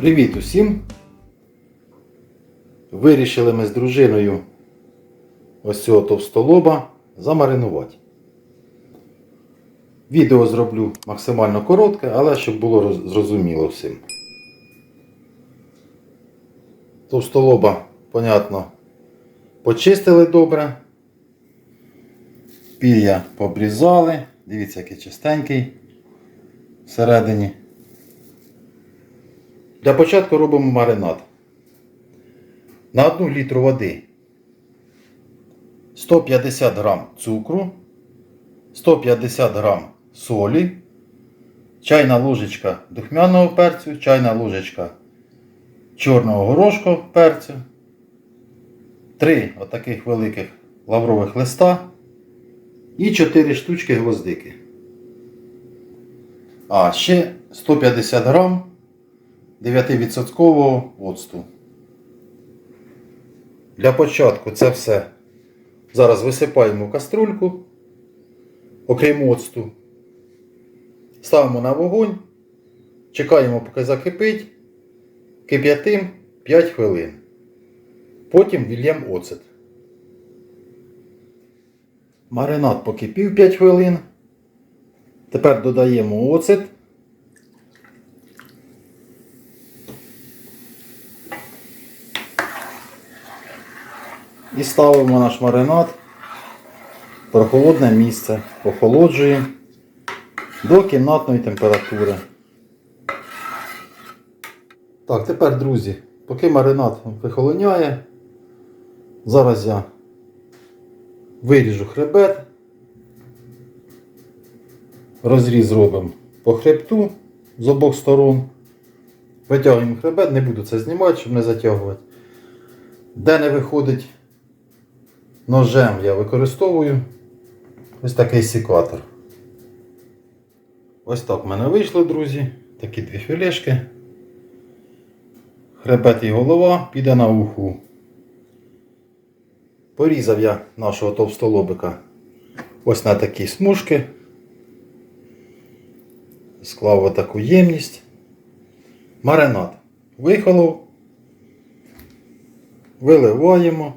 Привіт усім! Вирішили ми з дружиною ось цього товстолоба замаринувати. Відео зроблю максимально коротке, але щоб було зрозуміло всім. Товстолоба, понятно, почистили добре. Пір'я побрізали. Дивіться, який чистенький всередині. Для початку робимо маринад. На 1 літру води 150 грам цукру, 150 грам солі, чайна ложечка духмяного перцю, чайна ложечка чорного горошку перцю, 3 отаких великих лаврових листа і 4 штучки гвоздики. А ще 150 грам 9% оцту. Для початку це все зараз висипаємо в каструльку, окрім оцту. Ставимо на вогонь, чекаємо, поки закипить, кип'ятим 5 хвилин. Потім вільємо оцет. Маринад покипів 5 хвилин. Тепер додаємо оцет. І ставимо наш маринад в прохолодне місце. Охолоджуємо до кімнатної температури. Так, тепер, друзі, поки маринад вихолоняє, зараз я виріжу хребет. Розріз зробимо по хребту з обох сторон. Витягуємо хребет, не буду це знімати, щоб не затягувати. Де не виходить ножем, я використовую ось такий секатор. Ось так в мене вийшло, друзі. Такі дві філешки. Хребет і голова піде на уху. Порізав я нашого товстолобика ось на такі смужки. Склав отаку ємність. Маринад вихолов. Виливаємо.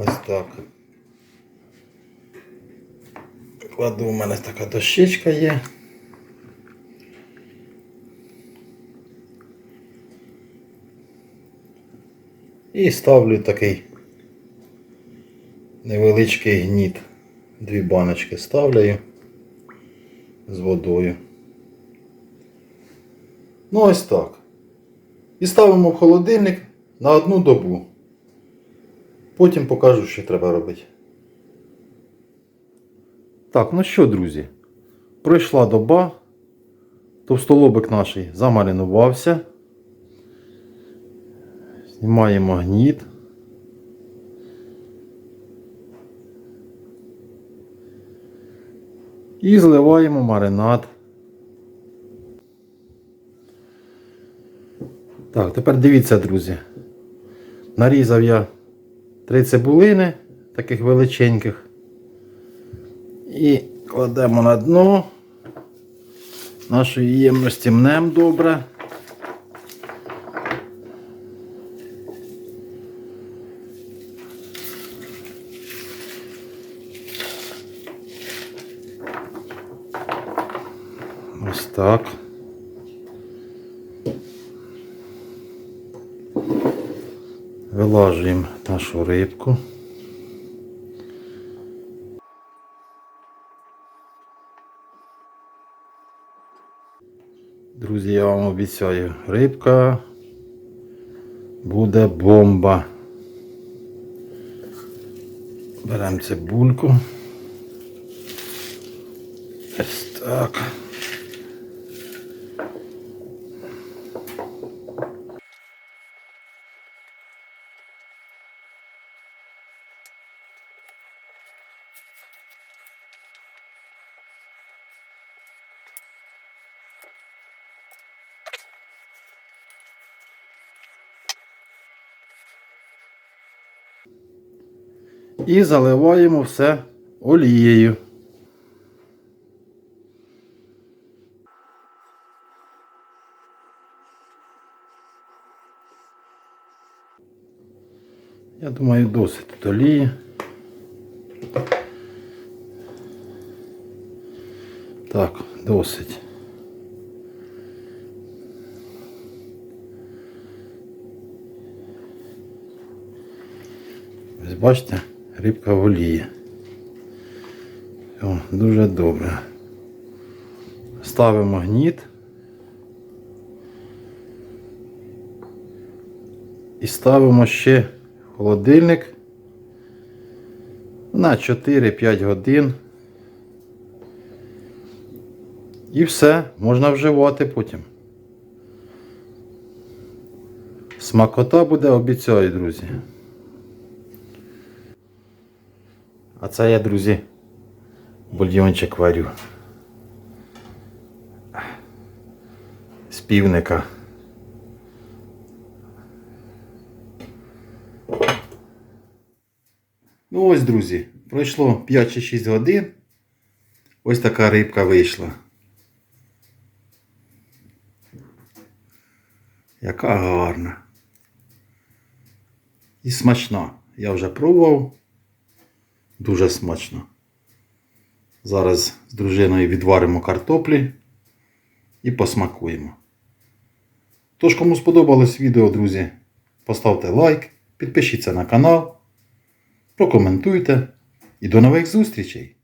Ось так. Кладу, у мене така дощечка є. І ставлю такий невеличкий гніт. Дві баночки ставляю з водою. Ну ось так. І ставимо в холодильник на одну добу. Потім покажу, що треба робити. Так, ну що, друзі? Пройшла доба. Товстолобик наш замаринувався. Знімаємо гніт. І зливаємо маринад. Так, тепер дивіться, друзі. Нарізав я три цибулини, таких величеньких. І кладемо на дно нашої ємності мнем добре. Ось так. Вилажуємо нашу рибку. Друзі, я вам обіцяю, рибка буде бомба. Беремо цибульку. Ось так. І заливаємо все олією. Я думаю, досить тут олії. Так, досить. Ось бачите, рибка в олії. О, дуже добре. Ставимо гніт. І ставимо ще холодильник на 4-5 годин. І все, можна вживати потім. Смакота буде, обіцяю, друзі. А це я, друзі, бульйончик варю. З півника. Ну ось, друзі, пройшло 5 чи 6 годин. Ось така рибка вийшла. Яка гарна. І смачна. Я вже пробував. Дуже смачно. Зараз з дружиною відваримо картоплі і посмакуємо. Тож, кому сподобалось відео, друзі, поставте лайк, підпишіться на канал, прокоментуйте і до нових зустрічей!